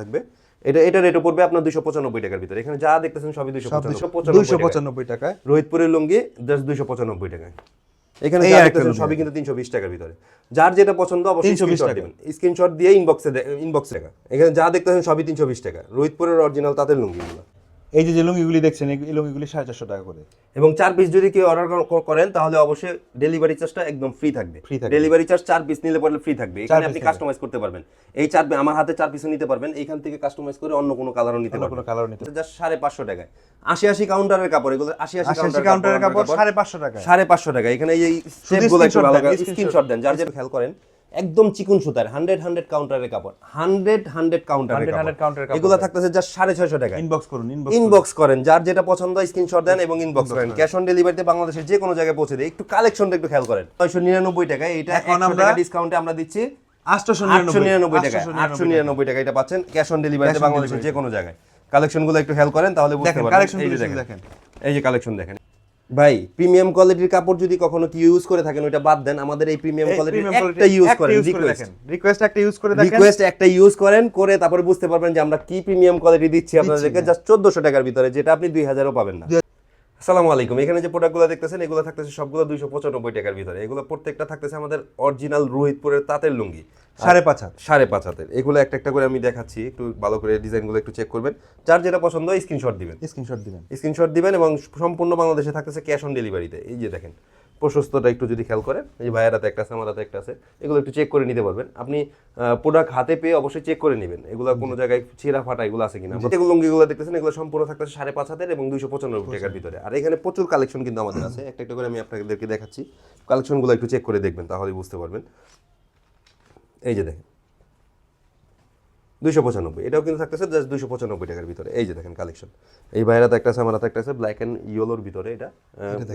থাকবে। এটা এটা রেটও পড়বে আপনার দুশো পঁচানব্বই টাকার ভিতরে। এখানে যা দেখতেছেন সবই দুশো দুইশো পঁচানব্বই টাকা। পঁচানব্বই টাকায়। রোহিতপুরের লুঙ্গি জাস্ট দুইশো পঁচানব্বই টাকায়। এখানে যা দেখতেছেন সবই কিন্তু তিনশো বিশ টাকার ভিতরে। যার যেটা পছন্দ অবশ্যই 320 স্ক্রিনশট টাকা। দিবেন। স্ক্রিনশট দিয়ে ইনবক্সে ইনবক্সে টাকা এখানে যা দেখতেছেন সবই তিনশো বিশ টাকা। রোহিতপুরের অরিজিনাল তাদের লুঙ্গিগুলো। এই যে যে লুঙ্গিগুলি দেখছেন এই লুঙ্গিগুলি সাড়ে চারশো টাকা করে। এবং চার পিস যদি কেউ অর্ডার করেন তাহলে অবশ্যই ডেলিভারি চার্জটা একদম ফ্রি থাকবে। Free থাকবে। ডেলিভারি চার্জ চার পিস নিলে পরে ফ্রি থাকবে। এখানে আপনি কাস্টমাইজ করতে পারবেন। এই চার আমার হাতে চার পিসও নিতে পারবেন। এইখান থেকে কাস্টমাইজ করে অন্য কোনো কালারও নিতে পারবেন। কোনো কালারও নিতে জাস্ট সাড়ে পাঁচশো টাকায়। আশি আশি কাউন্টারের কাপড় এগুলো আশি আশি কাউন্টারের কাপড় সাড়ে পাঁচশো টাকা সাড়ে পাঁচশো টাকা এখানে এই স্টেপগুলো একটু ভালো স্ক্রিনশট দেন। যার যেটা খেয়াল করেন একদম চিকুন সুতার হান্ড্রেড হান্ড্রেড কাউন্টারের কাপড় হান্ড্রেড হান্ড্রেড কাউন্টারের 100 100 counter এর কাপড়। এগুলো থাকতেছে জাস্ট সাড়ে ছয়শো টাকা ইনবক্স করুন ইনবক্স করেন। যার যেটা পছন্দ হয় স্ক্রিনশট দেন এবং ইনবক্স করেন। ক্যাশ অন ডেলিভারিতে বাংলাদেশের যে কোনো জায়গায় পৌঁছে দেয়। একটু কালেকশনটা একটু খেয়াল করেন। ছয়শো নিরানব্বই টাকা এটা এখন আমরা- ডিসকাউন্টে আমরা দিচ্ছি। আটশো আটশো নিরানব্বই টাকা। আটশো নিরানব্বই টাকা এটা পাচ্ছেন ক্যাশ অন ডেলিভারিতে বাংলাদেশের যে কোনো জায়গায়। কালেকশনগুলো একটু খেয়াল করেন তাহলে বুঝতে পারবেন। এই যে দেখেন। এই যে কালেকশন দেখেন। ভাই প্রিমিয়াম কোয়ালিটির কাপড় যদি কখনো কি ইউজ করে থাকেন ওইটা বাদ দেন। আমাদের এই প্রিমিয়াম কোয়ালিটির একটা ইউজ করেন রিকোয়েস্ট রিকোয়েস্ট একটা ইউজ করে দেখেন। রিকোয়েস্ট একটা ইউজ করেন করে তারপরে বুঝতে পারবেন যে আমরা কি প্রিমিয়াম কোয়ালিটি দিচ্ছি আপনাদেরকে জাস্ট 1400 টাকার ভিতরে যেটা আপনি দুই হাজারও পাবেন না। আসসালামু আলাইকুম। এখানে যে প্রোডাক্টগুলো দেখতেছেন এগুলো থাকতেছে সবগুলো দুইশো পঁচানব্বই টাকার ভিতরে। এগুলো প্রত্যেকটা থাকতেছে আমাদের অরিজিনাল রোহিতপুরের তাঁতের লুঙ্গি। সাড়ে পাঁচ হাত। সাড়ে পাঁচ হাতের। এগুলো একটা একটা করে আমি দেখাচ্ছি একটু ভালো করে ডিজাইনগুলো একটু চেক করবেন। যার যেটা পছন্দ হয় স্ক্রিনশট দিবেন। স্ক্রিনশট দিবেন। স্ক্রিনশট দিবেন এবং সম্পূর্ণ বাংলাদেশে থাকতেছে ক্যাশ অন ডেলিভারিতে এই যে দেখেন প্রশস্তটা একটু যদি খেয়াল করেন এই ভাইয়ের হাতে একটা আছে আমার হাতে একটা আছে এগুলো একটু চেক করে নিতে পারবেন। আপনি প্রোডাক্ট হাতে পেয়ে অবশ্যই চেক করে নেবেন। এগুলো কোনো জায়গায় ছেঁড়া ফাটা এগুলো আছে কিনা। এগুলো লুঙ্গিগুলো দেখতেছেন এগুলো সম্পূর্ণ থাকতেছে সাড়ে পাঁচ হাতের এবং দুইশো পঁচানব্বই টাকার ভিতরে। আর এখানে প্রচুর কালেকশন কিন্তু আমাদের আছে। একটা একটা করে আমি আপনাদেরকে দেখাচ্ছি। কালেকশনগুলো একটু চেক করে দেখবেন তাহলে বুঝতে পারবেন। এই যে দেখেন দুইশো পঁচানব্বই। এটাও কিন্তু থাকতেছে জাস্ট দুইশো পঁচানব্বই টাকার ভিতরে। এই যে দেখেন কালেকশন এই বাইরে একটা আছে আমার হাতে একটা আছে ব্ল্যাক অ্যান্ড ইয়েলোর ভিতরে এটা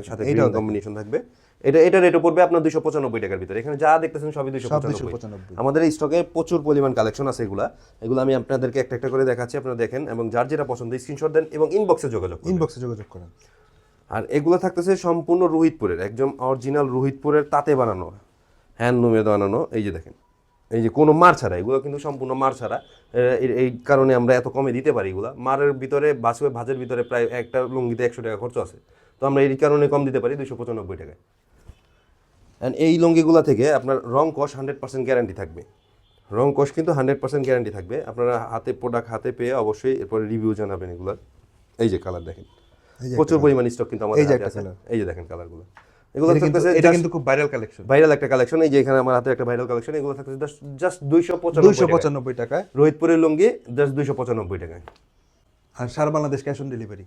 সাথে গ্রিন কম্বিনেশন থাকবে। এটা এটা রেটও পড়বে আপনার দুইশো পঁচানব্বই টাকার ভিতরে। এখানে যা দেখতেছেন সবই সব পঁচানব্বই। আমাদের এই স্টকে প্রচুর পরিমাণ কালেকশন আছে এগুলা। এগুলো আমি আপনাদেরকে একটা একটা করে দেখাচ্ছি আপনারা দেখেন এবং যার যেটা পছন্দ স্ক্রিনশট দেন এবং ইনবক্সে যোগাযোগ ইনবক্সে যোগাযোগ করেন। আর এগুলো থাকতেছে সম্পূর্ণ রোহিতপুরের একদম অরিজিনাল রোহিতপুরের তাতে বানানো হ্যান্ডলুমে বানানো। এই যে দেখেন। এই যে কোনো মার ছাড়া এগুলো কিন্তু সম্পূর্ণ মার ছাড়া। এই- কারণে আমরা এত কমে দিতে পারি এগুলো। মারের ভিতরে বাসুয়ে ভাজের ভিতরে প্রায় একটা লুঙ্গিতে একশো টাকা খরচ আছে। তো আমরা এই কারণে কম দিতে পারি দুশো পঁচানব্বই টাকায়। অ্যান্ড এই লুঙ্গিগুলো থেকে আপনার রং কষ হান্ড্রেড পার্সেন্ট গ্যারান্টি থাকবে। রং কষ কিন্তু হান্ড্রেড পার্সেন্ট গ্যারান্টি থাকবে। আপনারা হাতে প্রোডাক্ট হাতে পেয়ে অবশ্যই এরপরে রিভিউ জানাবেন এগুলোর। এই যে কালার দেখেন। প্রচুর পরিমাণ স্টক কিন্তু আমাদের। এই যে দেখেন কালারগুলো এগুলো থাকতেছে এটা কিন্তু খুব ভাইরাল কালেকশন ভাইরাল একটা কালেকশন এই যে এখানে আমার হাতে একটা ভাইরাল কালেকশন এগুলো থাকতেছে জাস্ট দুইশো দুইশো পঁচানব্বই টাকায়। রোহিতপুরের লুঙ্গি জাস্ট দুইশো পঁচানব্বই টাকায়। আর সারা বাংলাদেশ ক্যাশ অন ডেলিভারি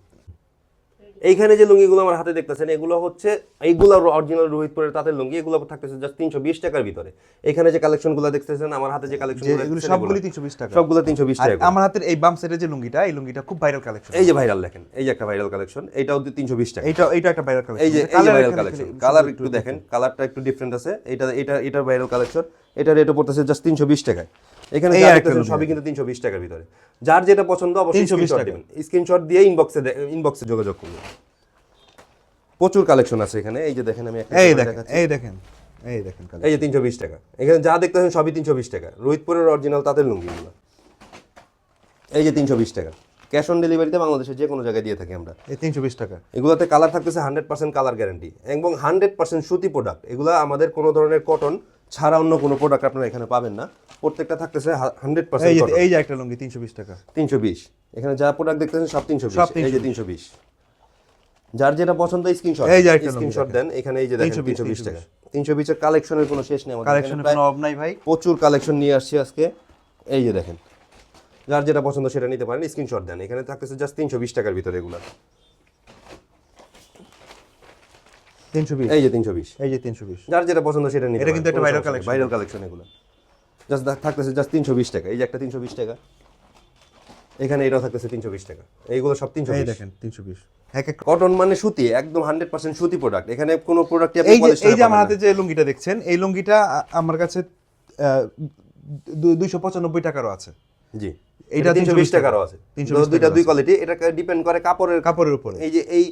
এইখানে যে লুঙ্গিগুলো আমার হাতে দেখতেছেন এগুলো হচ্ছে এইগুলো অরিজিনাল রোহিতপুরের তাঁতের লুঙ্গি এগুলো থাকতেছে জাস্ট তিনশো বিশ টাকার ভিতরে। এখানে যে কালেকশনগুলো দেখতেছেন আমার হাতে যে কালেকশন এগুলো সবগুলি তিনশো বিশ টাকা। সবগুলো তিনশো বিশ টাকা। আমার হাতের এই বাম সাইডের যে লুঙ্গিটা এই লুঙ্গিটা খুব ভাইরাল কালেকশন এই যে ভাইরাল দেখেন এই যে একটা ভাইরাল কালেকশন এইটাও তিনশো বিশ টাকা। এইটা এইটা একটা ভাইরাল কালেকশন এই যে এই যে ভাইরাল কালেকশন কালার একটু দেখেন কালারটা একটু ডিফারেন্ট আছে। এটা এটা এটার ভাইরাল কালেকশন এটা রেটও পড়তেছে জাস্ট তিনশো বিশ টাকায়। এখানে সবই কিন্তু তিনশো বিশ টাকার ভিতরে। যার যেটা পছন্দ অবশ্যই 320 স্ক্রিনশট। দিবেন। স্ক্রিনশট দিয়ে ইনবক্সে ইনবক্সে যোগাযোগ করবেন প্রচুর কালেকশন আছে এখানে। এই যে দেখেন আমি একটা এই দেখেন এই দেখেন এই দেখেন এই যে তিনশো বিশ টাকা। এখানে যা দেখতেছেন সবই তিনশো বিশ টাকা। রোহিতপুরের অরিজিনাল তাঁতের লুঙ্গিগুলো। এই যে তিনশো বিশ টাকা। ক্যাশ অন ডেলিভারিতে বাংলাদেশের যে কোনো জায়গায় দিয়ে থাকি আমরা। এই তিনশো বিশ টাকা। এগুলোতে কালার থাকতেছে হান্ড্রেড পার্সেন্ট কালার গ্যারান্টি এবং হান্ড্রেড পার্সেন্ট সুতি প্রোডাক্ট এগুলো আমাদের কোনো ধরনের কটন ছাড়া অন্য কোনো প্রোডাক্ট আপনারা এখানে পাবেন না। প্রত্যেকটা থাকতেছে হান্ড্রেড পার্সেন্ট এই যে একটা লুঙ্গি তিনশো বিশ টাকা। তিনশো বিশ। এখানে যা প্রোডাক্ট দেখতেছেন সব তিনশো বিশ। সব এই যে তিনশো বিশ। যার যেটা পছন্দ স্ক্রিনশট এই যে স্ক্রিনশট দেন। এখানে এই যে দেখেন 320, তিনশো বিশ টাকা। তিনশো বিশের কালেকশনের কোনো শেষ নেই আমাদের কালেকশনের কোনো অভাব নাই ভাই। প্রচুর কালেকশন নিয়ে আসছি আজকে। এই যে দেখেন। যার যেটা পছন্দ সেটা নিতে পারেন স্ক্রিনশট দেন। এখানে থাকতেছে জাস্ট তিনশো বিশ টাকার ভিতরে এগুলো। তিনশো বিশ। এই যে তিনশো বিশ। এই যে তিনশো বিশ। যার যেটা পছন্দ সেটা নিতে এটা কিন্তু একটা viral collection। ভাইরাল কালেকশন এগুলো। জাস্ট থাকতেছে জাস্ট তিনশো বিশ টাকা। এই যে একটা তিনশো বিশ টাকা। এখানে এটাও থাকতেছে তিনশো বিশ টাকা। এইগুলো সব তিনশো এই দেখেন তিনশো বিশ। এক এক কটন মানে সুতি একদম হান্ড্রেড পার্সেন্ট সুতি প্রোডাক্ট এখানে কোনো প্রোডাক্ট এই যে এই যে আমার হাতে যে লুঙ্গিটা দেখছেন এই লুঙ্গিটা আমার কাছে দুইশো পঁচানব্বই টাকারও আছে। জি। এটা তিনশো বিশ টাকারও আছে। 320 দুইটা দুই কোয়ালিটি এটা ডিপেন্ড করে কাপড়ের কাপড়ের উপরে। এই যে এই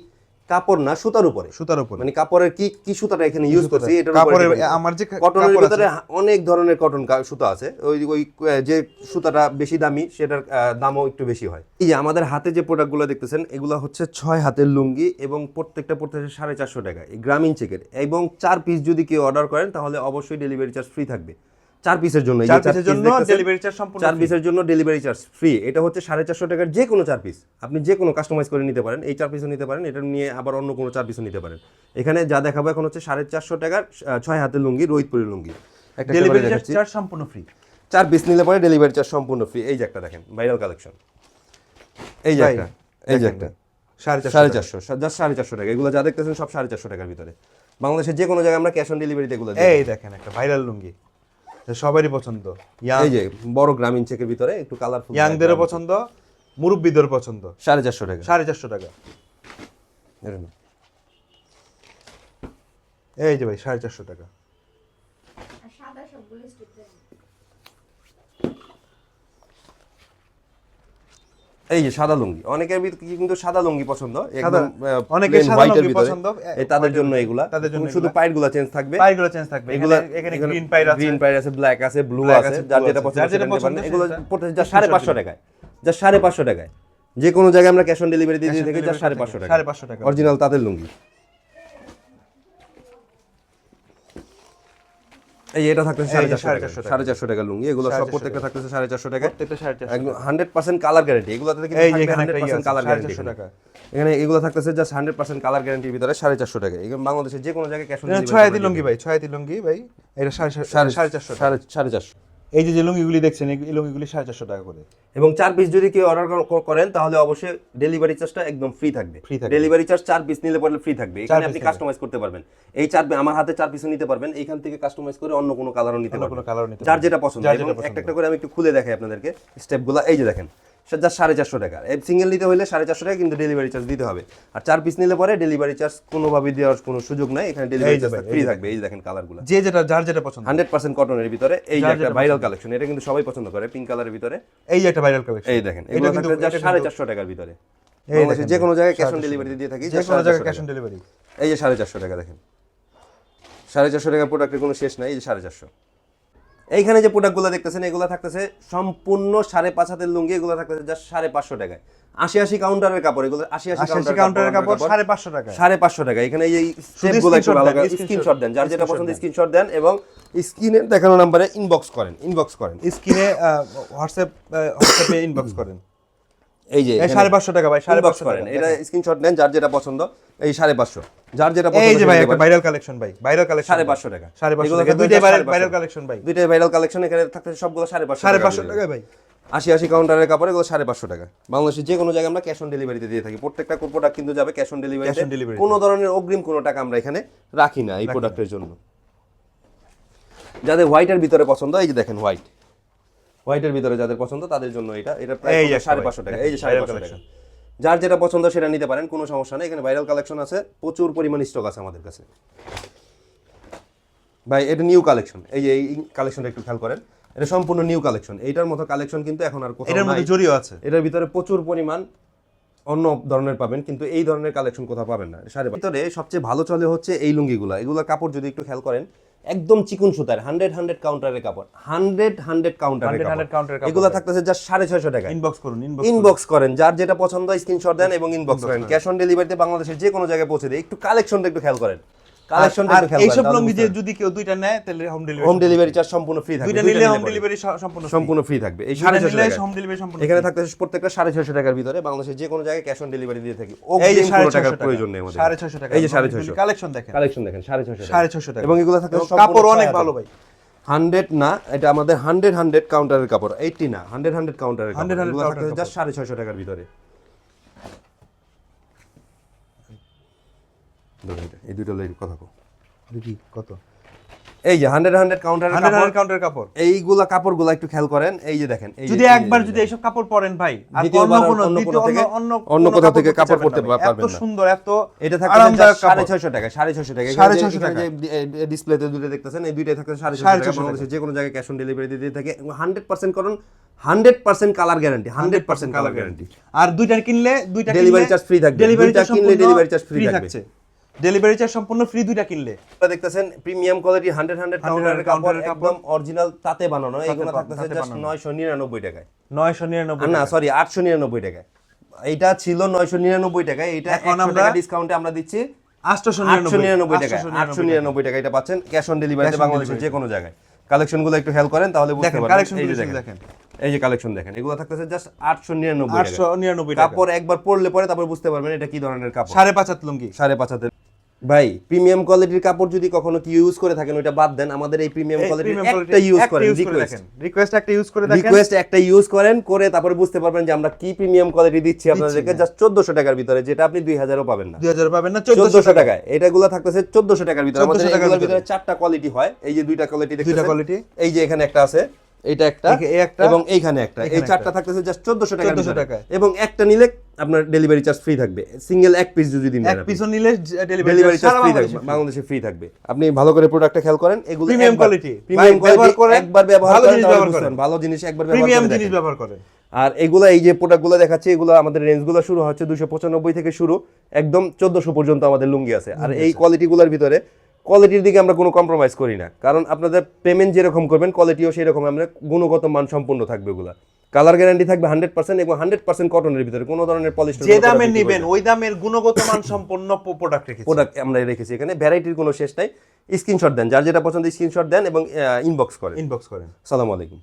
কাপড় না সুতার উপরে। সুতার উপরে। মানে কাপড়ের কি কি সুতাটা এখানে ইউজ করছি এটার কাপড়ের আমার যে কটনের ভিতরে অনেক ধরনের কটন সুতা আছে। ওই ওই যে সুতাটা বেশি দামি সেটার দামও একটু বেশি হয়। এই যে আমাদের হাতে যে প্রোডাক্টগুলো দেখতেছেন এগুলো হচ্ছে ছয় হাতের লুঙ্গি এবং প্রত্যেকটা পড়তেছে সাড়ে চারশো টাকা এই গ্রামীণ চেকের এবং চার পিস যদি কেউ অর্ডার করেন তাহলে অবশ্যই ডেলিভারি চার্জ ফ্রি থাকবে। চার পিসের জন্য চার পিসের জন্য ডেলিভারি চার্জ সম্পূর্ণ চার পিসের জন্য ডেলিভারি চার্জ ফ্রি এটা হচ্ছে সাড়ে চারশো টাকার যে কোনো চার পিস আপনি যে কোনো কাস্টমাইজ করে নিতে পারেন এই চার পিসও নিতে পারেন এটা নিয়ে আবার অন্য কোনো চার পিসও নিতে পারেন। এখানে যা দেখাবো এখন হচ্ছে সাড়ে চারশো টাকার ছয় হাতের লুঙ্গি রোহিতপুরি লুঙ্গি। একটা ডেলিভারি চার্জ সম্পূর্ণ ফ্রি চার পিস নিলে পরে ডেলিভারি চার্জ সম্পূর্ণ ফ্রি এই যে একটা দেখেন ভাইরাল কালেকশন এই যে একটা এই যে একটা। সাড়ে চারশো সাড়ে। চারশো জাস্ট সাড়ে চারশো টাকা। এগুলো যা দেখতেছেন সব সাড়ে চারশো টাকার ভিতরে। বাংলাদেশের যে কোনো জায়গায় আমরা ক্যাশ অন ডেলিভারিতে এগুলো দিই। এই দেখেন একটা ভাইরাল লুঙ্গি। সবারই পছন্দ। ইয়াং এই যে বড় গ্রামীণ চেকের ভিতরে একটু কালারফুল ইয়াংদেরও পছন্দ মুরব্বীদের পছন্দ। সাড়ে চারশো টাকা। সাড়ে চারশো টাকা। এই যে ভাই সাড়ে চারশো টাকা আর সাদা সবগুলো স্টিক দেন এই যে সাদা লুঙ্গি অনেকের ভিতরে কিন্তু সাদা লুঙ্গি পছন্দ একদম অনেকের সাদা লুঙ্গি পছন্দ, এই তাদের জন্য এগুলা। তাদের জন্য শুধু। পায়েরগুলা চেঞ্জ থাকবে। পাইগুলো চেঞ্জ থাকবে। এগুলা এখানে গ্রিন পাইর আছে। গ্রিন পাইর আছে ব্ল্যাক আছে ব্লু আছে যার যেটা পছন্দ যেটা। পছন্দ এগুলো পড়তে যা সাড়ে পাঁচশো টাকায়। যা সাড়ে পাঁচশো টাকায়। যে কোনো জায়গায় আমরা ক্যাশ অন ডেলিভারি দিয়ে দিয়ে থাকি যা সাড়ে পাঁচশো টাকা সাড়ে পাঁচশো টাকা। অরিজিনাল তাদের লুঙ্গি। এই এটা থাকতেছে সাড়ে চারশো টাকা। সাড়ে চারশো টাকা লুঙ্গি এগুলো সব প্রত্যেকটা থাকতেছে সাড়ে চারশো টাকা। প্রত্যেকটা সাড়ে চারশো একদম হান্ড্রেড পার্সেন্ট কালার গ্যারান্টি এগুলোতে কিন্তু হান্ড্রেড পার্সেন্ট কালার গ্যারান্টি টাকা। এখানে এগুলো থাকতেছে জাস্ট হান্ড্রেড পার্সেন্ট কালার গ্যারান্টির ভিতরে সাড়ে চারশো টাকা। এখানে বাংলাদেশের যে কোনো জায়গায় ক্যাশ ছয় লুঙ্গি ভাই ছয় লুঙ্গি ভাই এটা সাড়ে সাড়ে চারশো সাড়ে সাড়ে চারশো। এই যে যে লুঙ্গিগুলি দেখছেন এই লুঙ্গিগুলি সাড়ে চারশো টাকা করে। এবং চার পিস যদি কেউ অর্ডার করেন তাহলে অবশ্যই ডেলিভারি চার্জটা একদম ফ্রি থাকবে। ফ্রি থাকবে। ডেলিভারি চার্জ চার পিস নিলে পরে ফ্রি থাকবে। এখানে আপনি কাস্টমাইজ করতে পারবেন। এই চার আমার হাতে চার পিসও নিতে পারবেন। এখান থেকে কাস্টমাইজ করে অন্য কোনো কালারও নিতে পারবেন। কোনো colour-ও নিতে যার যেটা পছন্দ। একটা একটা করে আমি একটু খুলে দেখাই আপনাদেরকে। স্টেপগুলো এই যে দেখেন। সেটা সাড়ে চারশো টাকা। সিঙ্গেল নিতে হলে সাড়ে চারশো টাকা কিন্তু ডেলিভারি চার্জ দিতে হবে। আর চার পিস নিলে পরে ডেলিভারি চার্জ কোনোভাবে দেওয়ার কোনো সুযোগ নাই। এখানে ডেলিভারি চার্জ ফ্রি যে থাকবে। এই যে দেখেন কালারগুলো যে যেটা যার যেটা পছন্দ। হান্ড্রেড পার্সেন্ট কটনের ভিতরে। এই যে একটা ভাইরাল কালেকশন এটা কিন্তু সবাই পছন্দ করে পিঙ্ক কালারের ভিতরে। এই যে একটা ভাইরাল কালেকশন এই দেখেন থাকতে যা সাড়ে চারশো টাকার ভিতরে। যে কোনো জায়গায় ক্যাশ অন ডেলিভারি দিয়ে থাকি যে কোনো জায়গায় ক্যাশ অন ডেলিভারি এই যে সাড়ে চারশো টাকা দেখেন সাড়ে চারশো টাকার প্রোডাক্টের কোনো শেষ নাই এই যে সাড়ে চারশো। এইখানে যে প্রোডাক্টগুলো দেখতেছেন এগুলো থাকতেছে সম্পূর্ণ সাড়ে পাঁচ হাতের লুঙ্গি এগুলো থাকতেছে জাস্ট সাড়ে পাঁচশো টাকায়। আশি আশি কাউন্টারের কাপড় এগুলো আশি আশি কাউন্টারের কাপড় সাড়ে পাঁচশো টাকা সাড়ে পাঁচশো টাকা এখানে এই স্টেপগুলো একটু ভালো স্ক্রিনশট দেন যার যেটা পছন্দ। স্ক্রিনশট দেন এবং স্ক্রিনে দেখানো নাম্বারে ইনবক্স করেন ইনবক্স করেন। স্ক্রিনে হোয়াটসঅ্যাপ হোয়াটসঅ্যাপে ইনবক্স করেন। এই যে সাড়ে পাঁচশো টাকা ভাই সাড়ে পাঁচশো করেন। এটা স্ক্রিনশট নেন যার যেটা পছন্দ। এই সাড়ে পাঁচশো। যার যেটা পছন্দ এই যে ভাই একটা ভাইরাল কালেকশন ভাই ভাইরাল কালেকশন সাড়ে পাঁচশো টাকা। সাড়ে পাঁচশো টাকা দুইটাই ভাইরাল কালেকশন ভাই। দুইটাই ভাইরাল কালেকশন এখানে থাকতে সবগুলো সাড়ে পাঁচশো সাড়ে পাঁচশো টাকা ভাই। আশি আশি কাউন্টারের কাপড় এগুলো সাড়ে পাঁচশো টাকা। বাংলাদেশের যে কোনো জায়গায় আমরা ক্যাশ অন ডেলিভারিতে দিয়ে থাকি। প্রত্যেকটা প্রোডাক্ট কিন্তু যাবে ক্যাশ অন ডেলিভারি কোনো ধরনের অগ্রিম কোনো টাকা আমরা এখানে রাখি না এই প্রোডাক্টের জন্য। যাদের হোয়াইটের ভিতরে পছন্দ এই যে দেখেন হোয়াইট হোয়াইটের ভিতরে যাদের পছন্দ তাদের জন্য এটা। এটা প্রায় সাড়ে পাঁচশো টাকা। এই যে সাড়ে পাঁচশো টাকা। যার যেটা পছন্দ সেটা নিতে পারেন কোনো সমস্যা নেই। এখানে ভাইরাল কালেকশন আছে প্রচুর পরিমাণ স্টক আছে আমাদের কাছে। ভাই এটা নিউ কালেকশন এই যে এই কালেকশনটা একটু খেয়াল করেন। এটা সম্পূর্ণ নিউ কালেকশন এইটার মতো কালেকশন কিন্তু এখন আর কোথাও এটার মধ্যে জড়িয়ে আছে। এটার ভিতরে প্রচুর পরিমাণ অন্য ধরনের পাবেন কিন্তু এই ধরনের কালেকশন কোথাও পাবেন না। সাড়ে ভিতরে সবচেয়ে ভালো চলে হচ্ছে এই লুঙ্গিগুলো। এগুলো কাপড় যদি একটু খেয়াল করেন একদম চিকুন সুতার হান্ড্রেড হান্ড্রেড কাউন্টারের কাপড় হান্ড্রেড হান্ড্রেড কাউন্টারের 100 100 counter এর কাপড়। এগুলো থাকতেছে যা সাড়ে ছয়শো টাকা ইনবক্স করুন ইনবক্স ইনবক্স করেন যার যেটা পছন্দ স্ক্রিনশট দেন এবং ইনবক্স করেন। ক্যাশ অন ডেলিভারিতে বাংলাদেশের যে কোনো জায়গায় পৌঁছে দেয়। একটু কালেকশনটা একটু খেয়াল করেন। কালেকশনটা একটু খেয়াল এইসব করেন লুঙ্গি যে যদি কেউ দুইটা নেয় তাহলে home delivery home delivery charge সম্পূর্ণ ফ্রি থাকবে দুইটা দুইটা নিলে নিলে হোম ডেলিভারি সম্পূর্ণ সম্পূর্ণ ফ্রি থাকবে। এই সাড়ে ছয়শো হোম ডেলিভারি সম্পূর্ণ এখানে free। প্রত্যেকটা সাড়ে ছয়শো টাকার ভিতরে। বাংলাদেশের যে কোনো জায়গায় ক্যাশ অন ডেলিভারি দিয়ে থাকি। এই যে সাড়ে টাকার প্রয়োজন নেই আমাদের। সাড়ে টাকা। এই যে সাড়ে ছয়শো। কালেকশন দেখেন। কালেকশন দেখেন সাড়ে ছয়শো সাড়ে ছয়শো টাকা। এবং এগুলো থাকে কাপড় অনেক ভালো ভাই। হান্ড্রেড না এটা আমাদের হান্ড্রেড হান্ড্রেড কাউন্টারের কাপড়। এইটটি না হান্ড্রেড হান্ড্রেড কাউন্টারের 100 100 এগুলো counter থাকতেছে কাপড়। জাস্ট সাড়ে ছয়শো টাকার ভিতরে। ধরুন এই দুটো লাইন কথা কো। কি? কত? এই যে হান্ড্রেড হান্ড্রেড কাউন্টারের হান্ড্রেড কাউন্টার কাপড় এইগুলা কাপড়গুলো একটু খেয়াল করেন। এই যে দেখেন এই যদি একবার যদি এইসব কাপড় পরেন ভাই আর অন্য কোনো অন্য থেকে- অন্য থেকে কাপড় পরতে না পারবেন এত সুন্দর এত এটা সাড়ে ছয়শো টাকা সাড়ে ছয়শো টাকা। সাড়ে এখানে যে- ছয়শো এখানে টাকা। যে ডিসপ্লেতে দুটো দেখতেছেন এই দুইটাই সাড়ে সাড়ে ছয়শো টাকা। বাংলাদেশে যে কোনো জায়গায় ক্যাশ অন ডেলিভারি দিয়ে থাকে। হান্ড্রেড পার্সেন্ট করুন hundred percent colour guarantee hundred percent colour guarantee আর দুইটা কিনলে দুইটা Delivery charge free থাকবে। ডেলিভারি চার্জ কিনলে delivery charge free থাকবে। ডেলিভারি চার্জ সম্পূর্ণ ফ্রি দুইটা কিনলে। আপনারা দেখতেছেন প্রিমিয়াম কোয়ালিটি হান্ড্রেড হান্ড্রেড কাউন্টারের কাপড় একদম অরিজিনাল তাতে বানানো। এগুলো বানানো, থাকতেছে জাস্ট বানানো। নয়শো নিরানব্বই টাকায়। নয়শো আর নিরানব্বই না সরি আটশো নিরানব্বই টাকায়। এইটা ছিল নয়শো নিরানব্বই টাকায়। এইটা এখন আমরা ডিসকাউন্টে আমরা দিচ্ছি আটশো আটশো নিরানব্বই টাকা আটশো নিরানব্বই টাকা এটা পাচ্ছেন। ক্যাশ অন ডেলিভারিতে বাংলাদেশের যে কোনো জায়গায়। কালেকশনগুলো একটু হেল্প করেন তাহলে বুঝতে পারবেন। এই যে গুলো দেখেন। এই যে কালেকশন দেখেন এগুলো থাকতেছে জাস্ট আটশো নিরানব্বই আটশো টাকা নিরানব্বই টাকা কাপড় একবার পরলে পরে তারপর বুঝতে পারবেন এটা কি ধরনের কাপড়। সাড়ে পাঁচ হাত লুঙ্গি। সাড়ে পাঁচ হাতের ভাই প্রিমিয়াম কোয়ালিটির কাপড় যদি কখনো কি ইউজ করে থাকেন ওইটা বাদ দেন। আমাদের এই প্রিমিয়াম কোয়ালিটির একটা ইউজ করেন রিকোয়েস্ট রিকোয়েস্ট একটা ইউজ করে দেখেন। রিকোয়েস্ট একটা ইউজ করেন করে তারপরে বুঝতে পারবেন যে আমরা কি প্রিমিয়াম কোয়ালিটি দিচ্ছি আপনাদেরকে। জাস্ট চোদ্দশো টাকার ভিতরে যেটা আপনি দুই হাজারও পাবেন না। দুই হাজার পাবেন না চোদ্দশো চোদ্দশো টাকা। টাকায়। এটাগুলো থাকতেছে চোদ্দশো টাকার ভিতরে। আমাদের এগুলোর। ভিতরে। চারটা কোয়ালিটি হয়। এই যে দুইটা কোয়ালিটি দেখতেছেন? দুইটা কোয়ালিটি এই যে এখানে একটা আছে। এইটা একটা এবং এইখানে একটা। এই চারটা থাকতেছে জাস্ট চোদ্দশো টাকার 1400 ভিতরে। টাকায়। এবং একটা নিলে আপনার ডেলিভারি চার্জ ফ্রি থাকবে। সিঙ্গেল এক পিস যদি নেন এক নিলে ডেলিভারি চার্জ ফ্রি থাকবে বাংলাদেশে ফ্রি থাকবে। আপনি ভালো করে প্রোডাক্টটা খেয়াল করেন এগুলো quality। premium ভাই, ব্যবহার করেন, একবার ব্যবহার ভালো করেন জিনিস ব্যবহার করেন। ভালো জিনিস একবার ব্যবহার প্রিমিয়াম জিনিস ব্যবহার করেন। আর এগুলো এই যে প্রোডাক্টগুলো দেখাচ্ছি এগুলো আমাদের রেঞ্জগুলো শুরু হচ্ছে দুশো পঁচানব্বই থেকে শুরু একদম চোদ্দশো পর্যন্ত আমাদের লুঙ্গি আছে। আর এই কোয়ালিটিগুলোর ভিতরে কোয়ালিটির দিকে আমরা কোনো কম্প্রোমাইজ করি না। কারণ আপনাদের পেমেন্ট যেরকম করবেন কোয়ালিটিও সেই রকম আমরা গুণগত মান সম্পূর্ণ থাকবে ওগুলা। কালার গ্যারান্টি থাকবে হান্ড্রেড পার্সেন্ট এবং হান্ড্রেড পার্সেন্ট কটনের ভিতরে কোনো ধরনের পলিশ যে দামে নেবেন ওই দামের গুণগত মান সম্পন্ন প্রোডাক্ট রেখেছি। প্রোডাক্ট আমরা রেখেছি। এখানে ভ্যারাইটির কোনো শেষ নাই। স্ক্রিনশট দেন যার যেটা পছন্দ স্ক্রিনশট দেন এবং ইনবক্স করেন। ইনবক্স করেন। সালামু আলাইকুম।